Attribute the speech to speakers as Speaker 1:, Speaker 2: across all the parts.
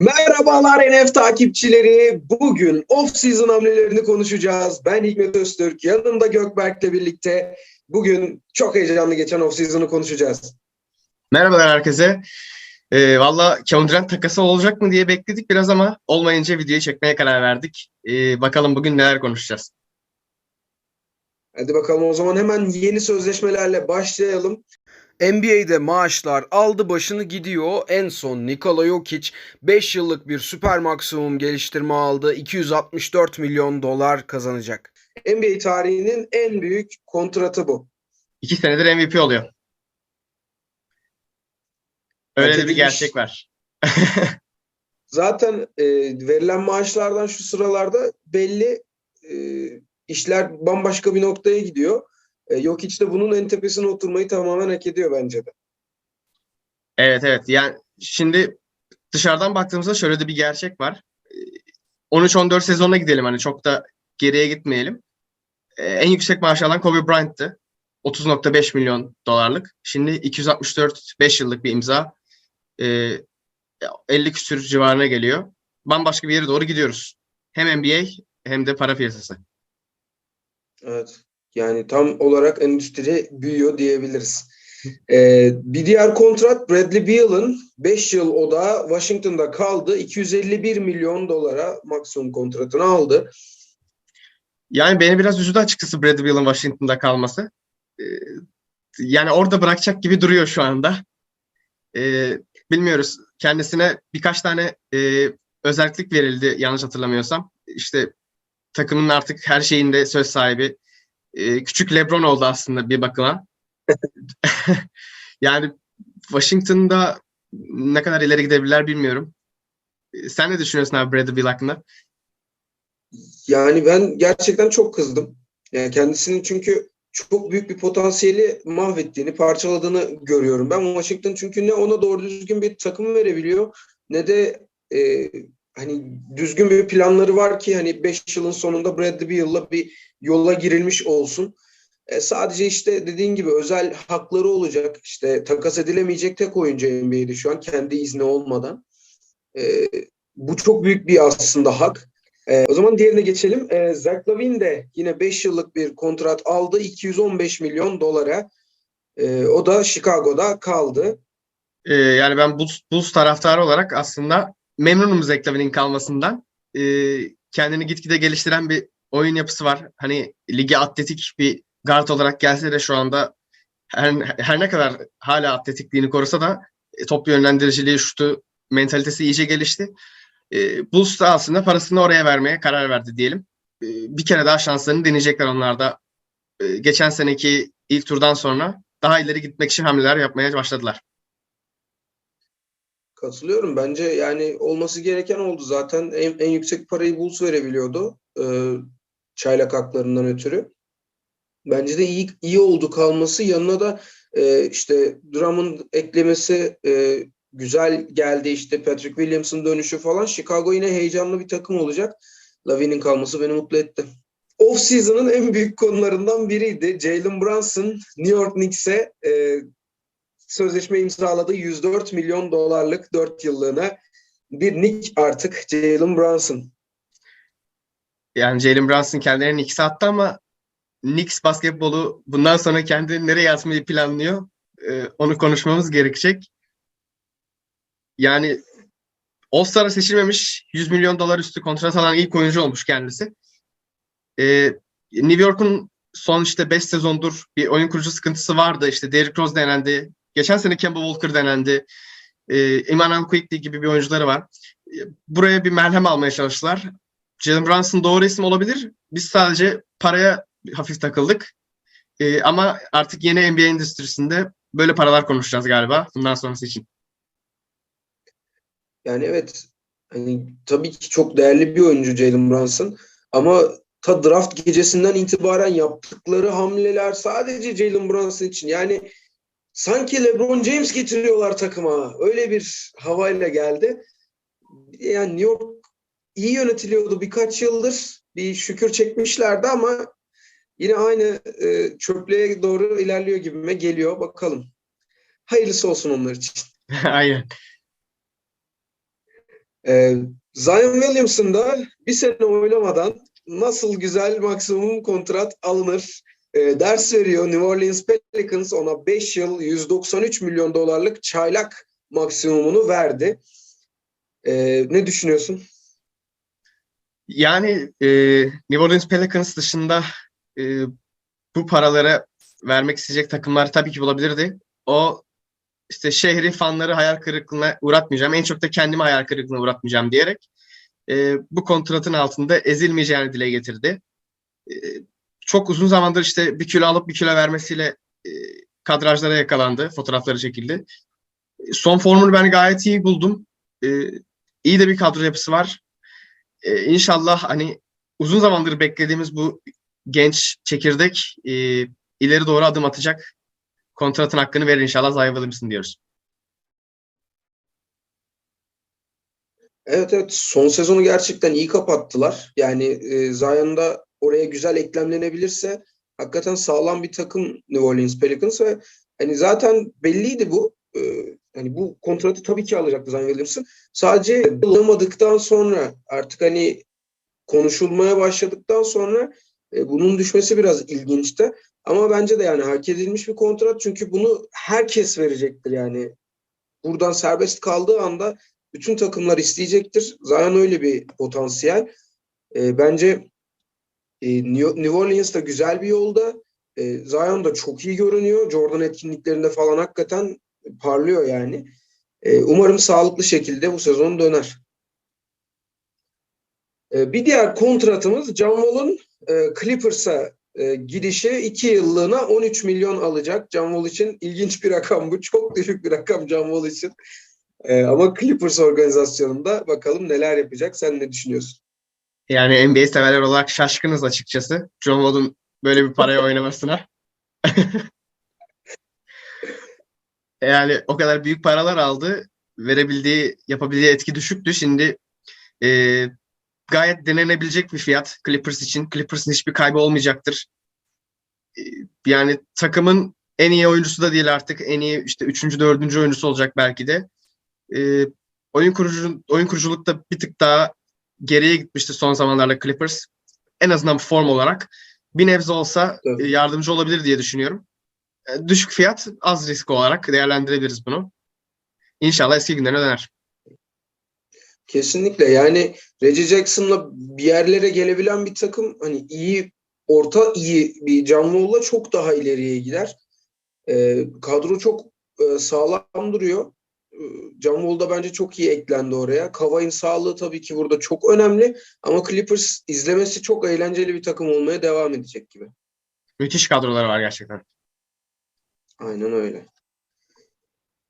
Speaker 1: Merhabalar NF takipçileri. Bugün off-season hamlelerini konuşacağız. Ben Hikmet Öztürk, yanımda Gökberk'le birlikte bugün çok heyecanlı geçen off-season'ı konuşacağız.
Speaker 2: Merhabalar herkese. Ee, Valla Kevin Durant takası olacak mı diye bekledik biraz ama olmayınca videoyu çekmeye karar verdik. Ee, bakalım bugün neler konuşacağız.
Speaker 1: Hadi bakalım o zaman hemen yeni sözleşmelerle başlayalım.
Speaker 3: NBA'de maaşlar aldı başını gidiyor. En son Nikola Jokic 5 yıllık bir süper maksimum geliştirme aldı. 264 milyon dolar kazanacak.
Speaker 1: NBA tarihinin en büyük kontratı bu.
Speaker 2: İki senedir MVP oluyor. Öyle de bir gerçek var.
Speaker 1: Zaten e, verilen maaşlardan şu sıralarda belli e, işler bambaşka bir noktaya gidiyor. E, Jokic de bunun en tepesine oturmayı tamamen hak ediyor bence de.
Speaker 2: Evet evet yani şimdi dışarıdan baktığımızda şöyle de bir gerçek var. Ee, 13-14 sezonuna gidelim hani çok da geriye gitmeyelim. Ee, En yüksek maaş alan Kobe Bryant'tı. 30.5 milyon dolarlık. Şimdi 264 5 yıllık bir imza. Ee, 50 küsür civarına geliyor. Bambaşka bir yere doğru gidiyoruz. Hem NBA hem de para piyasası.
Speaker 1: Evet. Yani tam olarak endüstri büyüyor diyebiliriz. Ee, bir diğer kontrat Bradley Beal'ın 5 yıl o da Washington'da kaldı. 251 milyon dolara maksimum kontratını aldı.
Speaker 2: Yani beni biraz üzdü açıkçası Bradley Beal'ın Washington'da kalması. Ee, yani orada bırakacak gibi duruyor şu anda. Ee, bilmiyoruz. Kendisine birkaç tane e, özellik verildi yanlış hatırlamıyorsam. İşte takımın artık her şeyinde söz sahibi. Ee, küçük LeBron oldu aslında bir bakıma. yani Washington'da ne kadar ileri gidebilirler bilmiyorum. Ee, Sen ne düşünüyorsun abi Bradley Beal hakkında?
Speaker 1: Yani ben gerçekten çok kızdım. Yani kendisinin çünkü çok büyük bir potansiyeli mahvettiğini, parçaladığını görüyorum. Ben Washington çünkü ne ona doğru düzgün bir takım verebiliyor ne de e, hani düzgün bir planları var ki hani 5 yılın sonunda Bradley Beal'la bir yola girilmiş olsun. E, sadece işte dediğin gibi özel hakları olacak. İşte takas edilemeyecek tek oyuncu NBA'de şu an kendi izni olmadan. E, bu çok büyük bir aslında hak. Ee, o zaman diğerine geçelim. Ee, Zach Lavine de yine 5 yıllık bir kontrat aldı. 215 milyon dolara. Ee, o da Chicago'da kaldı.
Speaker 2: Ee, yani ben Bulls, Bulls taraftarı olarak aslında memnunum Zach Lavine'in kalmasından. Ee, kendini gitgide geliştiren bir oyun yapısı var. Hani lige atletik bir guard olarak gelse de şu anda her, her ne kadar hala atletikliğini korusa da e, top yönlendiriciliği, şutu, mentalitesi iyice gelişti. Ee, Bulls da aslında parasını oraya vermeye karar verdi diyelim. Ee, bir kere daha şanslarını deneyecekler onlar da. Ee, geçen seneki ilk turdan sonra daha ileri gitmek için hamleler yapmaya başladılar.
Speaker 1: Katılıyorum. Bence yani olması gereken oldu zaten. En, en yüksek parayı Bulls verebiliyordu. E, çaylak haklarından ötürü. Bence de iyi iyi oldu kalması. Yanına da e, işte Drummond eklemesi e, güzel geldi. İşte Patrick Williams'ın dönüşü falan. Chicago yine heyecanlı bir takım olacak. Lavine'in kalması beni mutlu etti. Off-season'ın en büyük konularından biriydi. Jalen Brunson New York Knicks'e e, sözleşme imzaladı. 104 milyon dolarlık 4 yıllığına bir Nick artık Jalen Brunson.
Speaker 2: Yani Jalen Brunson kendilerinin ikisi attı ama Knicks basketbolu bundan sonra kendini nereye atmayı planlıyor? Ee, onu konuşmamız gerekecek. Yani All-Star'a seçilmemiş 100 milyon dolar üstü kontrat alan ilk oyuncu olmuş kendisi. Ee, New York'un son işte 5 sezondur bir oyun kurucu sıkıntısı vardı. İşte Derrick Rose denendi. Geçen sene Kemba Walker denendi. Ee, Emmanuel Quickly gibi bir oyuncuları var. Ee, Buraya bir merhem almaya çalıştılar. Jalen Brunson doğru isim olabilir. Biz sadece paraya hafif takıldık. Ee, ama artık yeni NBA endüstrisinde böyle paralar konuşacağız galiba bundan sonrası için.
Speaker 1: Yani evet hani tabii ki çok değerli bir oyuncu Jalen Brunson ama ta draft gecesinden itibaren yaptıkları hamleler sadece Jalen Brunson için yani sanki LeBron James getiriyorlar takıma. Öyle bir havayla geldi. Yani New York iyi yönetiliyordu birkaç yıldır. Bir şükür çekmişlerdi ama yine aynı e, çöplüğe doğru ilerliyor gibime geliyor. Bakalım. Hayırlısı olsun onlar için.
Speaker 2: Aynen.
Speaker 1: Ee, Zion Williamson da bir sene oynamadan nasıl güzel maksimum kontrat alınır e, ders veriyor. New Orleans Pelicans ona 5 yıl 193 milyon dolarlık çaylak maksimumunu verdi. Ee, ne düşünüyorsun?
Speaker 2: Yani e, New Orleans Pelicans dışında e, bu paraları vermek isteyecek takımlar tabii ki bulabilirdi. O işte şehri fanları hayal kırıklığına uğratmayacağım. En çok da kendimi hayal kırıklığına uğratmayacağım diyerek e, bu kontratın altında ezilmeyeceğini dile getirdi. E, çok uzun zamandır işte bir kilo alıp bir kilo vermesiyle e, kadrajlara yakalandı. Fotoğrafları çekildi. Son formunu ben gayet iyi buldum. E, iyi de bir kadro yapısı var. E, inşallah hani uzun zamandır beklediğimiz bu genç çekirdek e, ileri doğru adım atacak. Kontratın hakkını verir inşallah Zion Williamson diyoruz.
Speaker 1: Evet evet son sezonu gerçekten iyi kapattılar. Yani e, Zion da oraya güzel eklemlenebilirse hakikaten sağlam bir takım New Orleans Pelicans ve hani zaten belliydi bu. E, hani bu kontratı tabii ki alacaktı Zion. Sadece alamadıktan sonra artık hani konuşulmaya başladıktan sonra e, bunun düşmesi biraz ilginçti. Ama bence de yani hak edilmiş bir kontrat çünkü bunu herkes verecektir yani. Buradan serbest kaldığı anda bütün takımlar isteyecektir. Zion öyle bir potansiyel. E, bence e, New Orleans da güzel bir yolda. E, Zion da çok iyi görünüyor. Jordan etkinliklerinde falan hakikaten parlıyor yani. E, umarım sağlıklı şekilde bu sezon döner. Bir diğer kontratımız John Wall'un Clippers'a e, gidişi 2 yıllığına 13 milyon alacak. John Wall için ilginç bir rakam bu. Çok düşük bir rakam John Wall için. Ama Clippers organizasyonunda bakalım neler yapacak. Sen ne düşünüyorsun?
Speaker 2: Yani NBA severler olarak şaşkınız açıkçası. John Wall'un böyle bir paraya oynamasına. yani o kadar büyük paralar aldı. Verebildiği, yapabildiği etki düşüktü. Şimdi e, gayet denenebilecek bir fiyat Clippers için. Clippers'ın hiçbir kaybı olmayacaktır. E, yani takımın en iyi oyuncusu da değil artık. En iyi işte üçüncü, dördüncü oyuncusu olacak belki de. E, oyun kurucu oyun kuruculukta bir tık daha geriye gitmişti son zamanlarda Clippers. En azından form olarak bir nebze olsa
Speaker 1: Evet.
Speaker 2: e, yardımcı olabilir diye düşünüyorum. E, Düşük fiyat, az risk olarak değerlendirebiliriz bunu. İnşallah eski günlerine döner.
Speaker 1: Kesinlikle yani Reggie Jackson'la bir yerlere gelebilen bir takım hani iyi orta iyi bir Wall'la çok daha ileriye gider. Ee, kadro çok e, sağlam duruyor. Ee, John Wall da bence çok iyi eklendi oraya. Kavai'nin sağlığı tabii ki burada çok önemli ama Clippers izlemesi çok eğlenceli bir takım olmaya devam edecek gibi.
Speaker 2: Müthiş kadroları var gerçekten.
Speaker 1: Aynen öyle.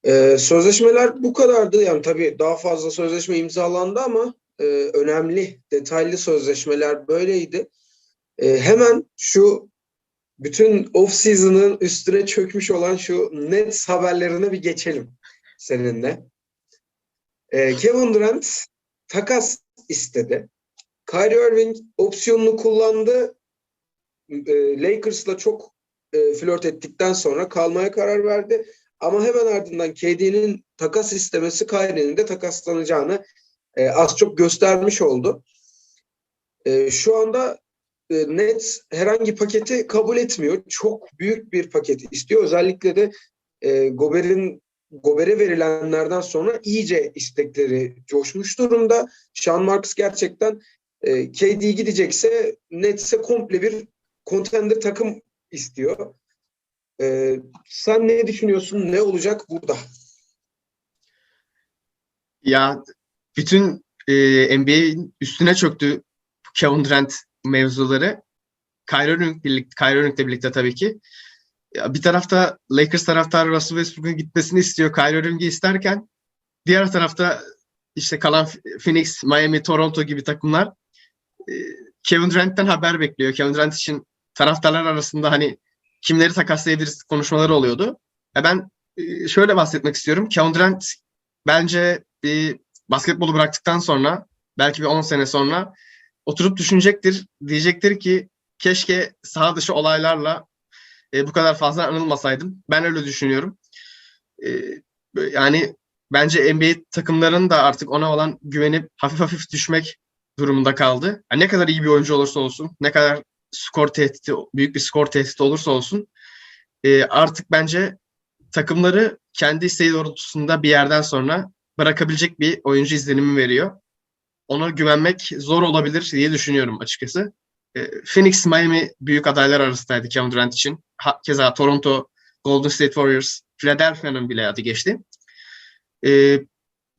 Speaker 1: Ee, sözleşmeler bu kadardı. Yani tabii daha fazla sözleşme imzalandı ama e, önemli, detaylı sözleşmeler böyleydi. E, hemen şu bütün off-season'ın üstüne çökmüş olan şu Nets haberlerine bir geçelim seninle. E, Kevin Durant takas istedi. Kyrie Irving opsiyonunu kullandı. E, Lakers'la çok e, flört ettikten sonra kalmaya karar verdi. Ama hemen ardından KD'nin takas istemesi Kyrie'nin de takaslanacağını e, az çok göstermiş oldu. E, şu anda e, Nets herhangi paketi kabul etmiyor. Çok büyük bir paket istiyor. Özellikle de e, Gober'in Gober'e verilenlerden sonra iyice istekleri coşmuş durumda. Sean Marks gerçekten e, KD gidecekse Nets'e komple bir contender takım istiyor. Ee, sen ne düşünüyorsun? Ne olacak burada?
Speaker 2: Ya bütün e, NBA'in üstüne çöktü Kevin Durant mevzuları. Kyrie Irving birlikte, Kyrie Irving'le birlikte tabii ki. Ya bir tarafta Lakers taraftarı Russell Westbrook'un gitmesini istiyor. Kyrie Irving'i isterken diğer tarafta işte kalan Phoenix, Miami, Toronto gibi takımlar e, Kevin Durant'ten haber bekliyor. Kevin Durant için taraftarlar arasında hani kimleri takaslayabiliriz konuşmaları oluyordu. Ya ben e, şöyle bahsetmek istiyorum. Kevin Durant bence bir basketbolu bıraktıktan sonra belki bir 10 sene sonra oturup düşünecektir. Diyecektir ki keşke saha dışı olaylarla e, bu kadar fazla anılmasaydım. Ben öyle düşünüyorum. E, yani bence NBA takımlarının da artık ona olan güvenip hafif hafif düşmek durumunda kaldı. Yani ne kadar iyi bir oyuncu olursa olsun, ne kadar skor tehdidi, büyük bir skor tehdidi olursa olsun e, artık bence takımları kendi isteği doğrultusunda bir yerden sonra bırakabilecek bir oyuncu izlenimi veriyor. Ona güvenmek zor olabilir diye düşünüyorum açıkçası. E, Phoenix, Miami büyük adaylar arasındaydı Kevin Durant için. Ha, keza Toronto, Golden State Warriors, Philadelphia'nın bile adı geçti. E,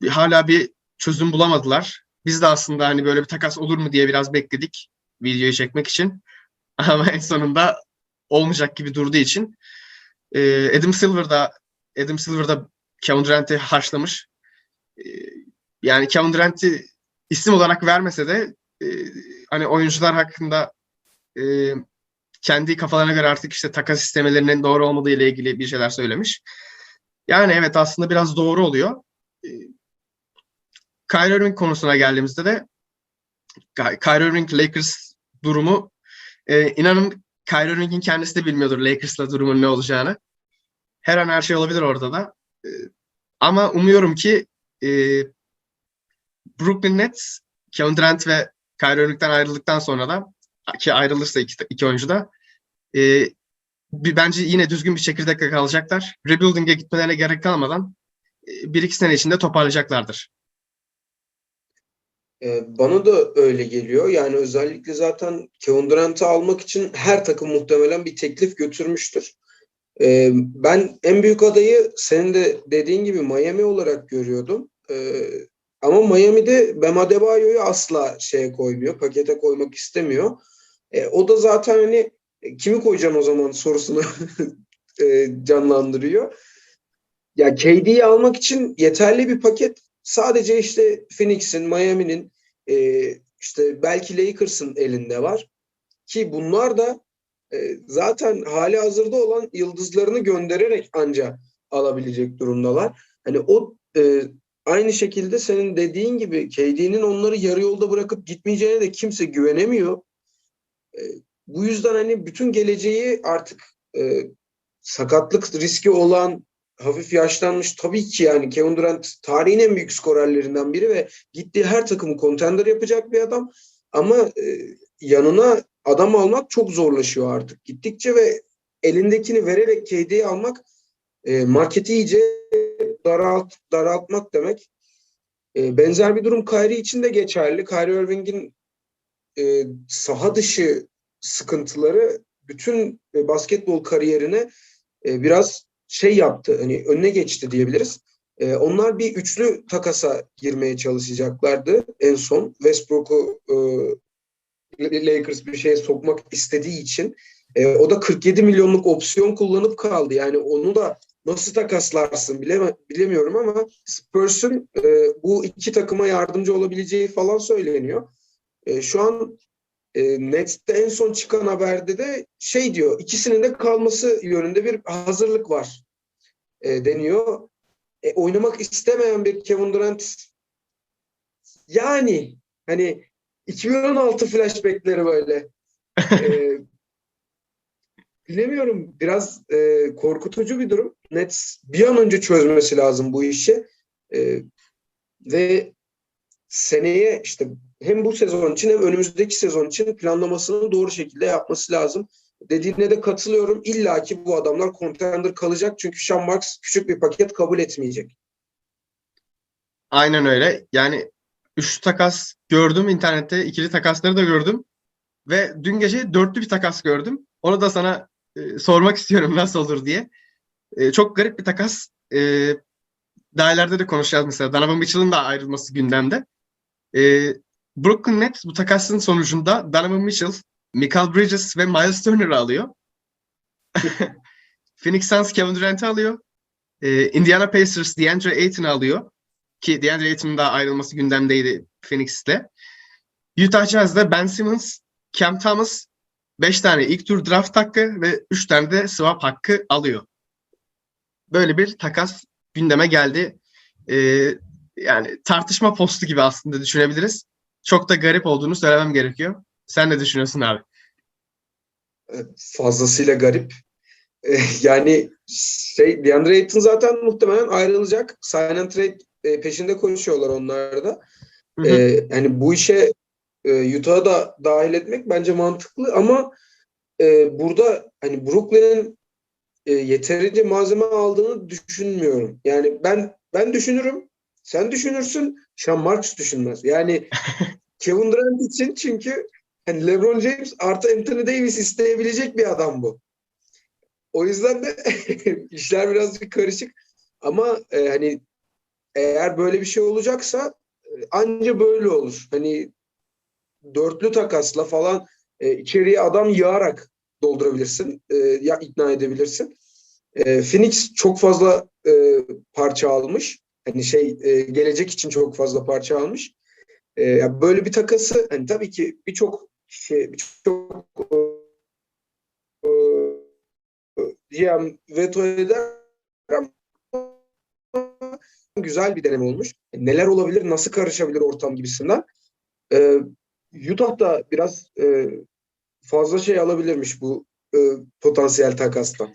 Speaker 2: hala bir çözüm bulamadılar. Biz de aslında hani böyle bir takas olur mu diye biraz bekledik videoyu çekmek için. Ama en sonunda olmayacak gibi durduğu için e, Adam Silver da Adam Silver da Kevin Durant'i haşlamış. E, yani Kevin Durant'i isim olarak vermese de e, hani oyuncular hakkında e, kendi kafalarına göre artık işte takas istemelerinin doğru olmadığı ile ilgili bir şeyler söylemiş. Yani evet aslında biraz doğru oluyor. E, Kyrie Irving konusuna geldiğimizde de Ky- Kyrie Irving Lakers durumu e, inanın Kyrie Irving'in kendisi de bilmiyordur Lakers'la durumun ne olacağını. Her an her şey olabilir orada da. E, ama umuyorum ki e, Brooklyn Nets, Kevin Durant ve Kyrie Irving'den ayrıldıktan sonra da ki ayrılırsa iki, iki oyuncu da e, bir, bence yine düzgün bir çekirdekle kalacaklar. Rebuilding'e gitmelerine gerek kalmadan e, bir iki sene içinde toparlayacaklardır.
Speaker 1: Bana da öyle geliyor. Yani özellikle zaten Kevin Durant'ı almak için her takım muhtemelen bir teklif götürmüştür. Ben en büyük adayı senin de dediğin gibi Miami olarak görüyordum. Ama Miami'de Bam Adebayo'yu asla şeye koymuyor, pakete koymak istemiyor. E, o da zaten hani e, kimi koyacaksın o zaman sorusunu e, canlandırıyor. Ya KD'yi almak için yeterli bir paket sadece işte Phoenix'in, Miami'nin e, işte belki Lakers'ın elinde var. Ki bunlar da e, zaten hali hazırda olan yıldızlarını göndererek anca alabilecek durumdalar. Hani o e, aynı şekilde senin dediğin gibi KD'nin onları yarı yolda bırakıp gitmeyeceğine de kimse güvenemiyor. E, bu yüzden hani bütün geleceği artık e, sakatlık riski olan hafif yaşlanmış tabii ki yani Kevin Durant tarihin en büyük skorerlerinden biri ve gittiği her takımı contender yapacak bir adam ama e, yanına adam almak çok zorlaşıyor artık gittikçe ve elindekini vererek KD'yi almak e, marketi iyice daralt, daraltmak demek. E, benzer bir durum Kyrie için de geçerli. Kyrie Irving'in e, saha dışı sıkıntıları bütün e, basketbol kariyerine e, biraz şey yaptı, hani önüne geçti diyebiliriz. E, onlar bir üçlü takasa girmeye çalışacaklardı en son. Westbrook'u e, Lakers bir şeye sokmak istediği için. E, o da 47 milyonluk opsiyon kullanıp kaldı. Yani onu da nasıl takaslarsın bileme, bilemiyorum ama Spurs'un e, bu iki takıma yardımcı olabileceği falan söyleniyor. E, şu an e, Nets'te en son çıkan haberde de şey diyor, ikisinin de kalması yönünde bir hazırlık var e, deniyor. E, oynamak istemeyen bir Kevin Durant yani hani 2016 flashbackleri böyle. e, bilemiyorum biraz e, korkutucu bir durum. Nets bir an önce çözmesi lazım bu işi. E, ve seneye işte hem bu sezon için hem önümüzdeki sezon için planlamasını doğru şekilde yapması lazım. Dediğine de katılıyorum. İlla ki bu adamlar contender kalacak çünkü Sean Marks küçük bir paket kabul etmeyecek.
Speaker 2: Aynen öyle. Yani üç takas gördüm internette. ikili takasları da gördüm. Ve dün gece dörtlü bir takas gördüm. Onu da sana e, sormak istiyorum nasıl olur diye. E, çok garip bir takas. E, daha ileride de konuşacağız mesela. Donovan Mitchell'ın da ayrılması gündemde. E, Brooklyn Nets bu takasın sonucunda Donovan Mitchell, Michael Bridges ve Miles Turner'ı alıyor. Phoenix Suns Kevin Durant'ı alıyor. E, Indiana Pacers DeAndre Ayton'ı alıyor. Ki DeAndre Ayton'un da ayrılması gündemdeydi Phoenix'te. Utah Jazz'da Ben Simmons, Cam Thomas 5 tane ilk tur draft hakkı ve 3 tane de swap hakkı alıyor. Böyle bir takas gündeme geldi. Ee, yani tartışma postu gibi aslında düşünebiliriz. Çok da garip olduğunu söylemem gerekiyor. Sen ne düşünüyorsun abi?
Speaker 1: fazlasıyla garip. e, yani şey DeAndre Ayton zaten muhtemelen ayrılacak. Sign and trade e, peşinde koşuyorlar onlar da.
Speaker 2: Hı hı.
Speaker 1: Ee, yani bu işe e, Utah'ı da dahil etmek bence mantıklı ama e, burada hani Brooklyn'in e, yeterince malzeme aldığını düşünmüyorum. Yani ben ben düşünürüm, sen düşünürsün, Sean Marks düşünmez. Yani Kevin Durant için çünkü hani LeBron James artı Anthony Davis isteyebilecek bir adam bu. O yüzden de işler birazcık karışık. Ama e, hani eğer böyle bir şey olacaksa e, anca böyle olur. Hani dörtlü takasla falan e, içeriye adam yağarak doldurabilirsin. E, ya ikna edebilirsin. E, Phoenix çok fazla e, parça almış. Hani şey e, gelecek için çok fazla parça almış. E, ya böyle bir takası hani tabii ki birçok şey birçok e, GM veto eder ama güzel bir deneme olmuş. Neler olabilir, nasıl karışabilir ortam gibisinden. Ee, Utah da biraz e, fazla şey alabilirmiş bu e, potansiyel takasla.